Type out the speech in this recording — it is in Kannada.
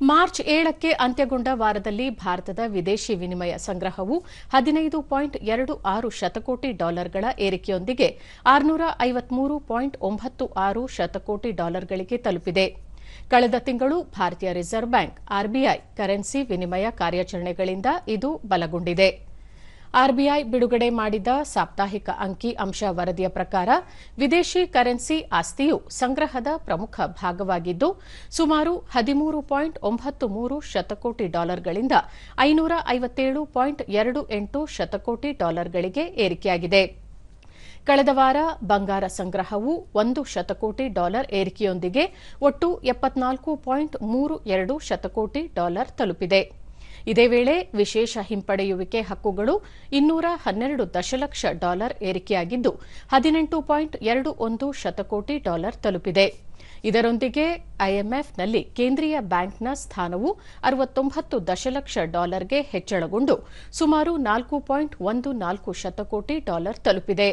ಮಾರ್ಚ್ ಏಳಕ್ಕೆ ಅಂತ್ಯಗೊಂಡ ವಾರದಲ್ಲಿ ಭಾರತದ ವಿದೇಶಿ ವಿನಿಮಯ ಸಂಗ್ರಹವು ಹದಿನೈದು ಪಾಯಿಂಟ್ ಎರಡು ಆರು ಶತಕೋಟಿ ಡಾಲರ್ಗಳ ಏರಿಕೆಯೊಂದಿಗೆ ಆರುನೂರ ಐವತ್ಮೂರು ಪಾಯಿಂಟ್ ಒಂಬತ್ತು ಆರು ಶತಕೋಟಿ ಡಾಲರ್ಗಳಿಗೆ ತಲುಪಿದೆ. ಕಳೆದ ತಿಂಗಳು ಭಾರತೀಯ ರಿಸರ್ವ್ ಬ್ಯಾಂಕ್, ಆರ್ಬಿಐ, ಕರೆನ್ಸಿ ವಿನಿಮಯ ಕಾರ್ಯಾಚರಣೆಗಳಿಂದ ಇದು ಬಲಗೊಂಡಿದೆ. ಆರ್ಬಿಐ ಬಿಡುಗಡೆ ಮಾಡಿದ ಸಾಪ್ತಾಹಿಕ ಅಂಕಿ ಅಂಶ ವರದಿಯ ಪ್ರಕಾರ ವಿದೇಶಿ ಕರೆನ್ಸಿ ಆಸ್ತಿಯು ಸಂಗ್ರಹದ ಪ್ರಮುಖ ಭಾಗವಾಗಿದ್ದು, ಸುಮಾರು ಹದಿಮೂರು ಪಾಯಿಂಟ್ ಒಂಬತ್ತು ಮೂರು ಶತಕೋಟಿ ಡಾಲರ್ಗಳಿಂದ ಐನೂರ ಐವತ್ತೇಳು ಪಾಯಿಂಟ್ ಎರಡು ಎಂಟು ಶತಕೋಟಿ ಡಾಲರ್ಗಳಿಗೆ ಏರಿಕೆಯಾಗಿದೆ. ಕಳೆದ ವಾರ ಬಂಗಾರ ಸಂಗ್ರಹವು ಒಂದು ಶತಕೋಟಿ ಡಾಲರ್ ಏರಿಕೆಯೊಂದಿಗೆ ಒಟ್ಟು ಎಪ್ಪತ್ನಾಲ್ಕು ಪಾಯಿಂಟ್ ಮೂರು ಎರಡು ಶತಕೋಟಿ ಡಾಲರ್ ತಲುಪಿದೆ. ಇದೇ ವೇಳೆ ವಿಶೇಷ ಹಿಂಪಡೆಯುವಿಕೆ ಹಕ್ಕುಗಳು ಇನ್ನೂರ ಹನ್ನೆರಡು ದಶಲಕ್ಷ ಡಾಲರ್ ಏರಿಕೆಯಾಗಿದ್ದು ಹದಿನೆಂಟು ಪಾಯಿಂಟ್ ಎರಡು ಒಂದು ಶತಕೋಟಿ ಡಾಲರ್ ತಲುಪಿದೆ. ಇದರೊಂದಿಗೆ ಐಎಂಎಫ್ನಲ್ಲಿ ಕೇಂದ್ರೀಯ ಬ್ಯಾಂಕ್ನ ಸ್ಥಾನವು ಅರವತ್ತೊಂಬತ್ತು ದಶಲಕ್ಷ ಡಾಲರ್ಗೆ ಹೆಚ್ಚಳಗೊಂಡು ಸುಮಾರು ನಾಲ್ಕು ಪಾಯಿಂಟ್ ಒಂದು ನಾಲ್ಕು ಶತಕೋಟಿ ಡಾಲರ್ ತಲುಪಿದೆ.